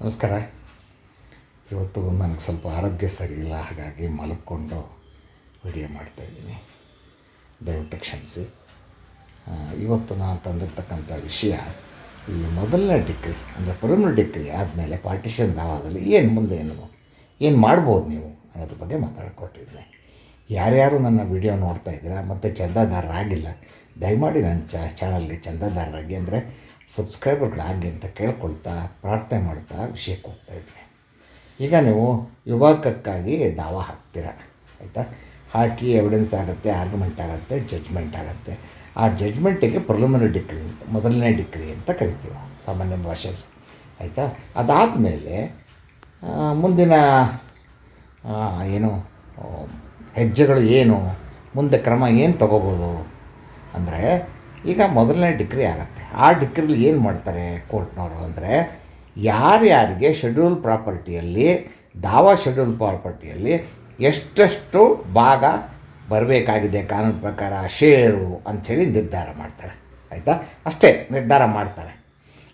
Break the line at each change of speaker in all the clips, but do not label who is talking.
ನಮಸ್ಕಾರ. ಇವತ್ತು ನನಗೆ ಸ್ವಲ್ಪ ಆರೋಗ್ಯ ಸರಿಯಿಲ್ಲ ಹಾಗಾಗಿ ಮಲಕ್ಕೊಂಡು ವಿಡಿಯೋ ಮಾಡ್ತಾಯಿದ್ದೀನಿ ದಯವಿಟ್ಟು ಕ್ಷಮಿಸಿ. ಇವತ್ತು ನಾನು ತಂದಿರ್ತಕ್ಕಂಥ ವಿಷಯ, ಈ ಮೊದಲನೇ ಡಿಗ್ರಿ, ಅಂದರೆ ಪ್ರಿಲಿಮಿನರಿ ಡಿಗ್ರಿ ಆದಮೇಲೆ ಪಾರ್ಟಿಷನ್ ದಾವಾದಲ್ಲಿ ಏನು ಮುಂದೆ ಏನು ಏನು ಮಾಡ್ಬೋದು ನೀವು ಅನ್ನೋದ್ರ ಬಗ್ಗೆ ಮಾತಾಡ್ಕೊಟ್ಟಿದ್ದೀನಿ. ಯಾರ್ಯಾರು ನನ್ನ ವಿಡಿಯೋ ನೋಡ್ತಾ ಇದ್ದೀರಾ, ಮತ್ತು ಚಂದಾದಾರರಾಗಿಲ್ಲ, ದಯಮಾಡಿ ನನ್ನ ಚಾನಲ್ಗೆ ಚಂದಾದಾರರಾಗಿ, ಅಂದರೆ ಸಬ್ಸ್ಕ್ರೈಬರ್ಗಳಾಗಿ ಅಂತ ಕೇಳ್ಕೊಳ್ತಾ ಪ್ರಾರ್ಥನೆ ಮಾಡ್ತಾ ವಿಷಯಕ್ಕೆ ಹೋಗ್ತಾ ಇದ್ದೀನಿ ಈಗ ನೀವು ಯುವಕಕ್ಕಾಗಿ ದಾವ ಹಾಕ್ತೀರ? ಆಯಿತಾ? ಹಾಕಿ ಎವಿಡೆನ್ಸ್ ಆಗುತ್ತೆ ಆರ್ಗ್ಯುಮೆಂಟ್ ಆಗುತ್ತೆ ಜಡ್ಜ್ಮೆಂಟ್ ಆಗುತ್ತೆ. ಆ ಜಡ್ಜ್ಮೆಂಟಿಗೆ ಪ್ರಿಲಿಮಿನರಿ ಡಿಗ್ರಿ ಅಂತ, ಮೊದಲನೇ ಡಿಗ್ರಿ ಅಂತ ಕರಿತೀವಿ ಸಾಮಾನ್ಯ ಭಾಷೆಯಲ್ಲಿ. ಆಯಿತಾ? ಅದಾದಮೇಲೆ ಮುಂದಿನ ಏನು ಹೆಜ್ಜೆಗಳು ಏನು, ಮುಂದೆ ಕ್ರಮ ಏನು ತಗೋಬೋದು? ಅಂದರೆ ಈಗ ಮೊದಲನೇ ಡಿಕ್ರಿ ಆಗುತ್ತೆ. ಆ ಡಿಕ್ರಿಲಿ ಏನು ಮಾಡ್ತಾರೆ ಕೋರ್ಟ್ನವರು ಅಂದರೆ, ಯಾರ್ಯಾರಿಗೆ ಶೆಡ್ಯೂಲ್ ಪ್ರಾಪರ್ಟಿಯಲ್ಲಿ, ದಾವಾ ಶೆಡ್ಯೂಲ್ ಪ್ರಾಪರ್ಟಿಯಲ್ಲಿ ಎಷ್ಟೆಷ್ಟು ಭಾಗ ಬರಬೇಕಾಗಿದೆ ಕಾನೂನು ಪ್ರಕಾರ ಷೇರು ಅಂಥೇಳಿ ನಿರ್ಧಾರ ಮಾಡ್ತಾರೆ. ಆಯಿತಾ? ಅಷ್ಟೇ ನಿರ್ಧಾರ ಮಾಡ್ತಾರೆ.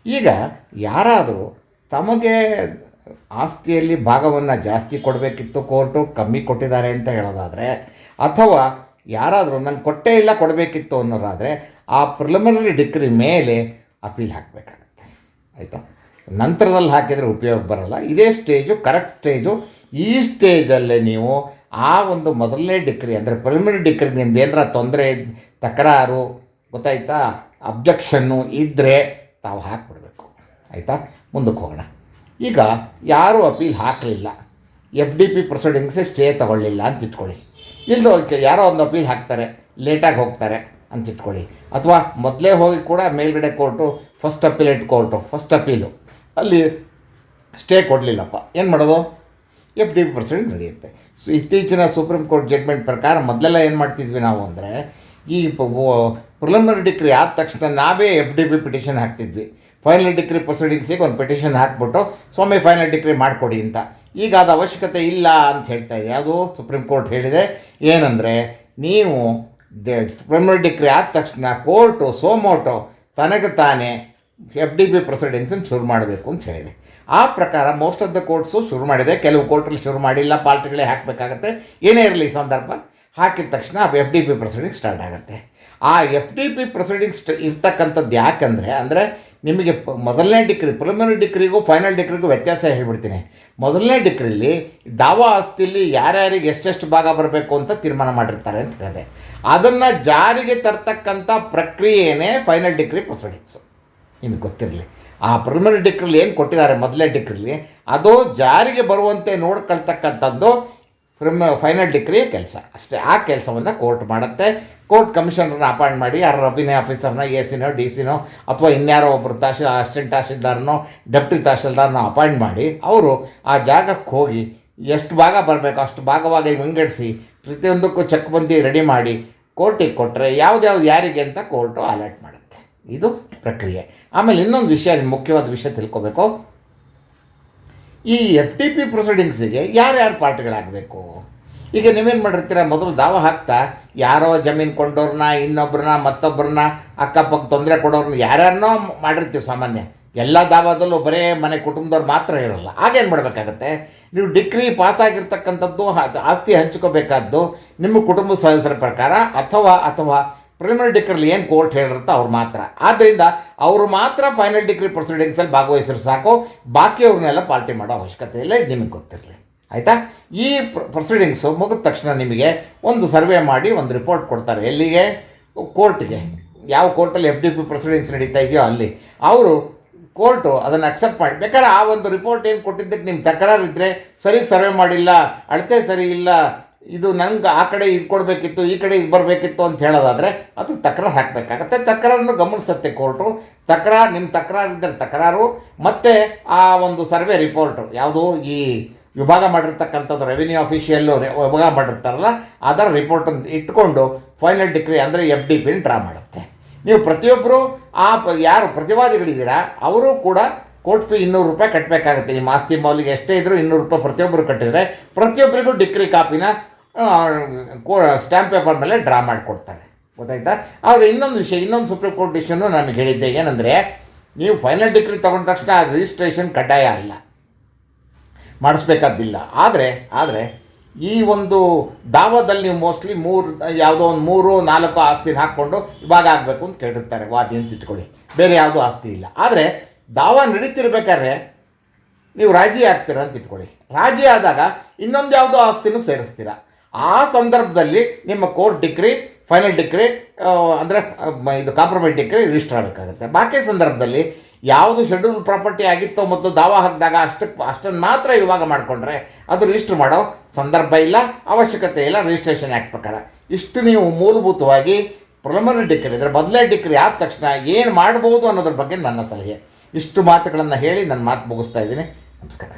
ಈಗ ಯಾರಾದರೂ ತಮಗೆ ಆಸ್ತಿಯಲ್ಲಿ ಭಾಗವನ್ನು ಜಾಸ್ತಿ ಕೊಡಬೇಕಿತ್ತು, ಕೋರ್ಟು ಕಮ್ಮಿ ಕೊಟ್ಟಿದ್ದಾರೆ ಅಂತ ಹೇಳೋದಾದರೆ, ಅಥವಾ ಯಾರಾದರೂ ನಂಗೆ ಕೊಟ್ಟೇ ಇಲ್ಲ ಕೊಡಬೇಕಿತ್ತು ಅನ್ನೋದಾದರೆ ಆ ಪ್ರಿಲಿಮಿನರಿ ಡಿಕ್ರಿ ಮೇಲೆ ಅಪೀಲ್ ಹಾಕಬೇಕಾಗುತ್ತೆ. ಆಯಿತಾ? ನಂತರದಲ್ಲಿ ಹಾಕಿದರೆ ಉಪಯೋಗ ಬರಲ್ಲ. ಇದೇ ಸ್ಟೇಜು ಕರೆಕ್ಟ್ ಸ್ಟೇಜು ಈ ಸ್ಟೇಜಲ್ಲೇ ನೀವು ಆ ಒಂದು ಮೊದಲನೇ ಡಿಕ್ರಿ ಅಂದರೆ ಪ್ರಿಲಿಮಿನರಿ ಡಿಕ್ರಿ ನಿಮ್ದು ಏನಾರ ತೊಂದರೆ, ತಕರಾರು, ಗೊತ್ತಾಯ್ತಾ? ಅಬ್ಜೆಕ್ಷನ್ನು ಇದ್ದರೆ ತಾವು ಹಾಕ್ಬಿಡ್ಬೇಕು. ಆಯಿತಾ? ಮುಂದಕ್ಕೆ ಹೋಗೋಣ. ಈಗ ಯಾರೂ ಅಪೀಲ್ ಹಾಕಲಿಲ್ಲ. ಎಫ್ ಡಿ ಪಿ ಪ್ರೊಸೀಡಿಂಗ್ಸೇ ಸ್ಟೇ ತಗೊಳ್ಳಿಲ್ಲ ಅಂತ ಇಟ್ಕೊಳ್ಳಿ. ಇಲ್ಲದೋಕೆ ಯಾರೋ ಒಂದು ಅಪೀಲ್ ಹಾಕ್ತಾರೆ ಲೇಟಾಗಿ ಹೋಗ್ತಾರೆ. ಅಂತ ಇಟ್ಕೊಳ್ಳಿ ಅಥವಾ ಮೊದಲೇ ಹೋಗಿ ಕೂಡ ಮೇಲ್ಗಡೆ court first appellate court first appeal ಅಲ್ಲಿ ಸ್ಟೇ ಕೊಡಲಿಲ್ಲಪ್ಪ. ಏನು ಮಾಡೋದು? ಎಫ್ ಡಿ ಪಿ ಪ್ರೊಸೀಡಿಂಗ್ ನಡೆಯುತ್ತೆ. ಸೊ ಇತ್ತೀಚಿನ ಸುಪ್ರೀಂ ಕೋರ್ಟ್ ಜಡ್ಮೆಂಟ್ ಪ್ರಕಾರ ಮೊದಲೆಲ್ಲ ಏನು ಮಾಡ್ತಿದ್ವಿ ನಾವು ಅಂದರೆ, ಈ ಪ್ರಿಲಿಮಿನರಿ ಡಿಗ್ರಿ ಆದ ತಕ್ಷಣ ನಾವೇ ಎಫ್ ಡಿ ಪಿ ಪಿಟಿಷನ್ ಹಾಕ್ತಿದ್ವಿ. ಫೈನಲ್ ಡಿಗ್ರಿ ಪ್ರೊಸೀಡಿಂಗ್ಸಿಗೆ ಒಂದು ಪಿಟಿಷನ್ ಹಾಕ್ಬಿಟ್ಟು, ಸ್ವಾಮಿ ಫೈನಲ್ ಡಿಗ್ರಿ ಮಾಡಿಕೊಡಿ ಅಂತ. ಈಗ ಅದು ಅವಶ್ಯಕತೆ ಇಲ್ಲ ಅಂತ ಹೇಳ್ತಾ ಇದೆ ಯಾವುದು ಸುಪ್ರೀಂ ಕೋರ್ಟ್ ಹೇಳಿದೆ. ಏನಂದರೆ, ನೀವು ಪ್ರಿಲಿಮಿನರಿ ಡಿಗ್ರಿ ಆದ ತಕ್ಷಣ ಕೋರ್ಟು ಸೋಮೋಟೋ ತನಗೆ ತಾನೇ ಎಫ್ ಡಿ ಬಿ ಪ್ರೊಸೀಡಿಂಗ್ಸನ್ನು ಶುರು ಮಾಡಬೇಕು ಅಂತ ಹೇಳಿದೆ. ಆ ಪ್ರಕಾರ ಮೋಸ್ಟ್ ಆಫ್ ದ ಕೋರ್ಟ್ಸು ಶುರು ಮಾಡಿದೆ. ಕೆಲವು ಕೋರ್ಟಲ್ಲಿ ಶುರು ಮಾಡಿಲ್ಲ. ಪಾರ್ಟಿಗಳೇ ಹಾಕಬೇಕಾಗತ್ತೆ. ಏನೇ ಇರಲಿ ಸಂದರ್ಭ. ಹಾಕಿದ ತಕ್ಷಣ F D P proceeding start ಆಗುತ್ತೆ. ಆ ಎಫ್ ಡಿ ಪಿ ಪ್ರೊಸೀಡಿಂಗ್ ಸ್ಟ ಇರ್ತಕ್ಕಂಥದ್ದು ಯಾಕಂದರೆ, ಅಂದರೆ ನಿಮಗೆ ಮೊದಲನೇ ಡಿಗ್ರಿ ಪ್ರಿಲಿಮಿನರಿ ಡಿಗ್ರಿಗೂ ಫೈನಲ್ ಡಿಗ್ರಿಗೂ ವ್ಯತ್ಯಾಸ ಹೇಳ್ಬಿಡ್ತೀನಿ. ಮೊದಲನೇ ಡಿಗ್ರಿಲಿ ದಾವಾ ಆಸ್ತಿಲಿ ಯಾರ್ಯಾರಿಗೆ ಎಷ್ಟೆಷ್ಟು ಭಾಗ ಬರಬೇಕು ಅಂತ ತೀರ್ಮಾನ ಮಾಡಿರ್ತಾರೆ ಅಂತ ಹೇಳಿದೆ. ಅದನ್ನು ಜಾರಿಗೆ ತರ್ತಕ್ಕಂಥ ಪ್ರಕ್ರಿಯೆನೇ ಫೈನಲ್ ಡಿಗ್ರಿ ಪ್ರೊಸೀಡಿಂಗ್ಸು ನಿಮಗೆ ಗೊತ್ತಿರಲಿ. ಆ ಪ್ರಿಮಿನರಿ ಡಿಗ್ರಿಲಿ ಏನು ಕೊಟ್ಟಿದ್ದಾರೆ? ಮೊದಲೇ ಡಿಗ್ರಿಲಿ ಅದು ಜಾರಿಗೆ ಬರುವಂತೆ ನೋಡ್ಕೊಳ್ತಕ್ಕಂಥದ್ದು ಪ್ರಿಮ ಫೈನಲ್ ಡಿಗ್ರಿ ಕೆಲಸ. ಅಷ್ಟೇ, ಆ ಕೆಲಸವನ್ನು ಕೋರ್ಟ್ ಮಾಡುತ್ತೆ. ಕೋರ್ಟ್ ಕಮಿಷನರ್ನ ಅಪಾಯಿಂಟ್ ಮಾಡಿ, ಯಾರು ರೆವಿನ್ಯೂ ಆಫೀಸರ್ನ ಎ ಸಿನೋ ಡಿ ಸಿನೋ ಅಥವಾ ಇನ್ಯಾರೋ ಒಬ್ಬರು ತಹಶೀಲ್ ಅಸಿಸ್ಟೆಂಟ್ ತಹಶೀಲ್ದಾರನೋ ಡೆಪ್ಟಿ ತಹಶೀಲ್ದಾರನ ಅಪಾಯಿಂಟ್ ಮಾಡಿ, ಅವರು ಆ ಜಾಗಕ್ಕೆ ಹೋಗಿ ಎಷ್ಟು ಭಾಗ ಬರಬೇಕು, ಅಷ್ಟು ಭಾಗವಾಗಿ ವಿಂಗಡಿಸಿ, ಪ್ರತಿಯೊಂದಕ್ಕೂ ಚೆಕ್ ಬಂದು ರೆಡಿ ಮಾಡಿ ಕೋರ್ಟಿಗೆ ಕೊಟ್ಟರೆ ಯಾವ್ದ್ಯಾವ್ದು ಯಾರಿಗೆ ಅಂತ ಕೋರ್ಟು ಅಲರ್ಟ್ ಮಾಡುತ್ತೆ. ಇದು ಪ್ರಕ್ರಿಯೆ. ಆಮೇಲೆ ಇನ್ನೊಂದು ವಿಷಯ ಮುಖ್ಯವಾದ ವಿಷಯ ತಿಳ್ಕೊಬೇಕು. ಈ ಎಫ್ ಟಿ ಪಿ ಪ್ರೊಸೀಡಿಂಗ್ಸಿಗೆ ಯಾರ್ಯಾರು ಪಾರ್ಟಿಗಳಾಗಬೇಕು? ಈಗ ನೀವೇನು ಮಾಡಿರ್ತೀರ? ಮೊದಲು ದಾವ ಹಾಕ್ತಾ, ಯಾರೋ ಜಮೀನು ಕೊಂಡವ್ರನ್ನ ಇನ್ನೊಬ್ರನ್ನ ಮತ್ತೊಬ್ಬರನ್ನ ಅಕ್ಕಪಕ್ಕ ತೊಂದರೆ ಕೊಡೋರ್ನ, ಯಾರ್ಯಾರನ್ನೋ ಮಾಡಿರ್ತೀವಿ ಸಾಮಾನ್ಯ. ಎಲ್ಲ ದಾವಾದಲ್ಲೂ ಬರೇ ಮನೆ ಕುಟುಂಬದವ್ರು ಮಾತ್ರ ಇರೋಲ್ಲ. ಆಗೇನು ಮಾಡಬೇಕಾಗತ್ತೆ? ನೀವು ಡಿಗ್ರಿ ಪಾಸ್ ಆಗಿರ್ತಕ್ಕಂಥದ್ದು, ಹ- ಆಸ್ತಿ ಹಂಚ್ಕೋಬೇಕಾದ್ದು ನಿಮ್ಮ ಕುಟುಂಬ ಸದಸ್ಯರ ಪ್ರಕಾರ ಅಥವಾ ಅಥವಾ ಪ್ರಿಲಿಮಿನರಿ ಡಿಗ್ರಿಲಿ ಏನು ಕೋರ್ಟ್ ಹೇಳಿರುತ್ತೆ ಅವ್ರು ಮಾತ್ರ. ಆದ್ದರಿಂದ ಅವರು ಮಾತ್ರ ಫೈನಲ್ ಡಿಗ್ರಿ ಪ್ರೊಸೀಡಿಂಗ್ಸಲ್ಲಿ ಭಾಗವಹಿಸಿದ್ರೆ ಸಾಕು. ಬಾಕಿಯವ್ರನ್ನೆಲ್ಲ ಪಾರ್ಟಿ ಮಾಡೋ ಅವಶ್ಯಕತೆ ಇಲ್ಲ ನಿಮಗೆ ಗೊತ್ತಿರಲಿ. ಆಯಿತಾ? ಈ ಪ್ರೊಸೀಡಿಂಗ್ಸು ಮುಗಿದ ತಕ್ಷಣ ನಿಮಗೆ ಒಂದು ಸರ್ವೆ ಮಾಡಿ, ಒಂದು ರಿಪೋರ್ಟ್ ಕೊಡ್ತಾರೆ. ಎಲ್ಲಿಗೆ? ಕೋರ್ಟ್ಗೆ ಯಾವ ಕೋರ್ಟಲ್ಲಿ ಎಫ್ ಡಿ ಪಿ ಪ್ರೊಸೀಡಿಂಗ್ಸ್ ನಡೀತಾ ಇದೆಯೋ ಅಲ್ಲಿ. ಅವರು ಕೋರ್ಟು ಅದನ್ನು ಅಕ್ಸೆಪ್ಟ್ ಮಾಡಿ. ಬೇಕಾದ್ರೆ ಆ ಒಂದು ರಿಪೋರ್ಟ್ ಏನು ಕೊಟ್ಟಿದ್ದಕ್ಕೆ ನಿಮ್ಮ ತಕರಾರು ಇದ್ದರೆ ಸರಿ ಸರ್ವೆ ಮಾಡಿಲ್ಲ, ಅಳತೆ ಸರಿ ಇಲ್ಲ, ಇದು ನಂಗೆ ಆ ಕಡೆ ಇದು ಕೊಡಬೇಕಿತ್ತು, ಈ ಕಡೆ ಇದು ಬರಬೇಕಿತ್ತು ಅಂತ ಹೇಳೋದಾದರೆ ಅದು ತಕರಾರು ಹಾಕಬೇಕಾಗತ್ತೆ. ತಕರಾರನ್ನು ಗಮನಿಸುತ್ತೆ ಕೋರ್ಟು. ತಕರಾರು ನಿಮ್ಮ ತಕರಾರು ಇದ್ದರೆ ತಕರಾರು. ಮತ್ತು ಆ ಒಂದು ಸರ್ವೆ ರಿಪೋರ್ಟು ಯಾವುದು ಈ ವಿಭಾಗ ಮಾಡಿರ್ತಕ್ಕಂಥದ್ದು ರೆವಿನ್ಯೂ ಅಫಿಷಿಯಲ್ಲು ವಿಭಾಗ ಮಾಡಿರ್ತಾರಲ್ಲ, ಅದರ ರಿಪೋರ್ಟನ್ನು ಇಟ್ಕೊಂಡು ಫೈನಲ್ ಡಿಗ್ರಿ ಅಂದರೆ ಎಫ್ ಡಿ ಪಿನ್ ಡ್ರಾ ಮಾಡುತ್ತೆ. ನೀವು ಪ್ರತಿಯೊಬ್ಬರು ಆ ಯಾರು ಪ್ರತಿವಾದಿಗಳಿದ್ದೀರಾ, ಅವರು ಕೂಡ ಕೋರ್ಟ್ ಫೀ ಇನ್ನೂರು ರೂಪಾಯಿ ಕಟ್ಟಬೇಕಾಗುತ್ತೆ ನಿಮ್ಮ ಆಸ್ತಿ ಮೌಲ್ಯ ಎಷ್ಟೇ ಇದ್ದರೂ ಇನ್ನೂರು ರೂಪಾಯಿ ಪ್ರತಿಯೊಬ್ಬರು ಕಟ್ಟಿದರೆ ಪ್ರತಿಯೊಬ್ಬರಿಗೂ ಡಿಗ್ರಿ ಕಾಪಿನ ಕೋ, ಸ್ಟ್ಯಾಂಪ್ ಪೇಪರ್ ಮೇಲೆ ಡ್ರಾ ಮಾಡಿಕೊಡ್ತಾರೆ. ಗೊತ್ತಾಯ್ತಾ? ಆದರೆ ಇನ್ನೊಂದು ವಿಷಯ, ಇನ್ನೊಂದು ಸುಪ್ರೀಂ ಕೋರ್ಟ್ ಡಿಸಿಷನ್ನು ನಾನು ಹೇಳಿದ್ದೆ. ಏನಂದರೆ, ನೀವು ಫೈನಲ್ ಡಿಗ್ರಿ ತೊಗೊಂಡ ತಕ್ಷಣ ಆ ರಿಜಿಸ್ಟ್ರೇಷನ್ ಕಡ್ಡಾಯ ಅಲ್ಲ. ಮಾಡಿಸ್ಬೇಕಾದಿಲ್ಲ ಆದರೆ ಆದರೆ ಈ ಒಂದು ದಾವದಲ್ಲಿ ಮೋಸ್ಟ್ಲಿ ಮೂರು, ಯಾವುದೋ ಒಂದು ಮೂರು, ನಾಲ್ಕು ಆಸ್ತಿನ ಹಾಕ್ಕೊಂಡು ಇವಾಗ ಆಗಬೇಕು ಅಂತ ಕೇಳಿರ್ತಾರೆ. ವಾದಿ ಅಂತ ಇಟ್ಕೊಳ್ಳಿ. ಬೇರೆ ಯಾವುದೂ ಆಸ್ತಿ ಇಲ್ಲ. ಆದರೆ ದಾವ ನಡೀತಿರ್ಬೇಕಾದ್ರೆ ನೀವು ರಾಜಿ ಆಗ್ತೀರ ಅಂತ ಇಟ್ಕೊಳ್ಳಿ. ರಾಜಿ ಆದಾಗ ಇನ್ನೊಂದು ಯಾವುದೋ ಆಸ್ತಿನೂ ಸೇರಿಸ್ತೀರ. ಆ ಸಂದರ್ಭದಲ್ಲಿ ನಿಮ್ಮ ಕೋರ್ಟ್ ಡಿಗ್ರಿ ಫೈನಲ್ ಡಿಗ್ರಿ ಅಂದರೆ ಇದು ಕಾಂಪ್ರಮೈಸ್ ಡಿಗ್ರಿ ರಿಜಿಸ್ಟರ್ ಆಗಬೇಕಾಗುತ್ತೆ. ಬಾಕಿ ಸಂದರ್ಭದಲ್ಲಿ ಯಾವುದು ಶೆಡ್ಯೂಲ್ ಪ್ರಾಪರ್ಟಿ ಆಗಿತ್ತೋ ಮತ್ತು ದಾವ ಹಾಕಿದಾಗ ಅಷ್ಟಕ್ಕೆ ಅಷ್ಟನ್ನು ಮಾತ್ರ ಇವಾಗ ಮಾಡಿಕೊಂಡ್ರೆ ಅದು ರಿಜಿಸ್ಟರ್ ಮಾಡೋ ಸಂದರ್ಭ ಇಲ್ಲ, ಅವಶ್ಯಕತೆ ಇಲ್ಲ ರಿಜಿಸ್ಟ್ರೇಷನ್ ಆ್ಯಕ್ಟ್ ಪ್ರಕಾರ ಇಷ್ಟು ನೀವು ಮೂಲಭೂತವಾಗಿ ಪ್ರೊಲಮರಿ ಡಿಕ್ರಿ ಅಂದರೆ ಬದಲೇ ಡಿಗ್ರಿ ಆದ ತಕ್ಷಣ ಏನು ಮಾಡ್ಬೋದು ಅನ್ನೋದ್ರ ಬಗ್ಗೆ ನನ್ನ ಸಲಹೆ. ಇಷ್ಟು ಮಾತುಗಳನ್ನು ಹೇಳಿ ನನ್ನ ಮಾತು ಮುಗಿಸ್ತಾ ಇದ್ದೀನಿ. ನಮಸ್ಕಾರ.